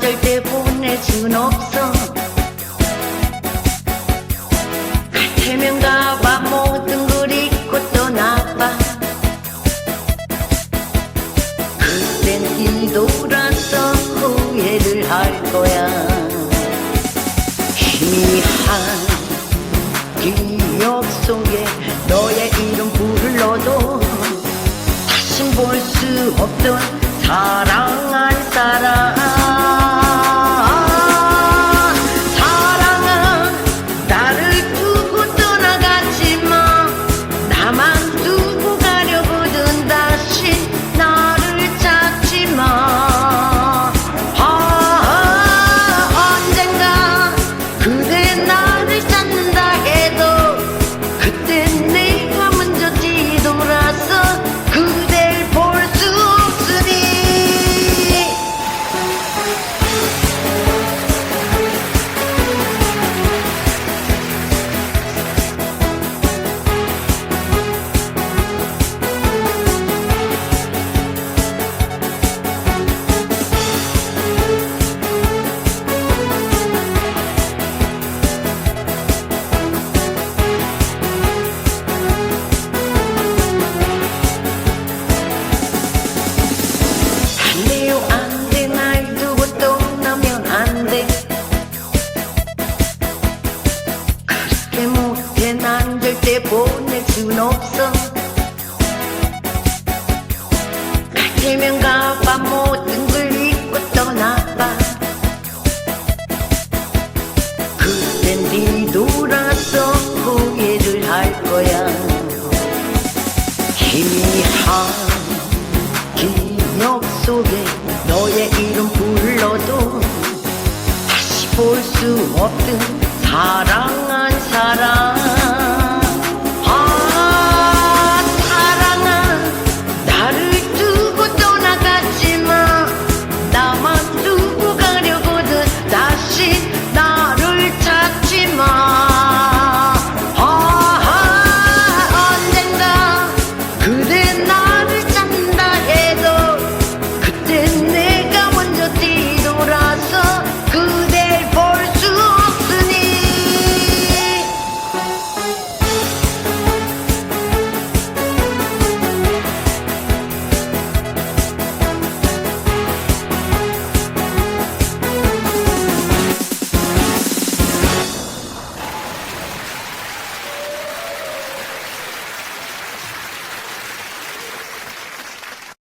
절대 보낼 순 없어? 같으면 가봐 모든 걸 잊고 떠나봐. 그땐 뒤돌아서 후회를 할 거야. 희미한 기억 속에 너의 이름 불러도 다신 볼수 없던 사랑한 사람 못해 난 절대 보낼 순 없어. 같으면 가봐 모든 걸 잊고 떠나봐. 그땐 뒤돌아서 후회를 할 거야. 희미한 기억 속에 너의 이름 불러도 다시 볼 수 없던 사랑한 사람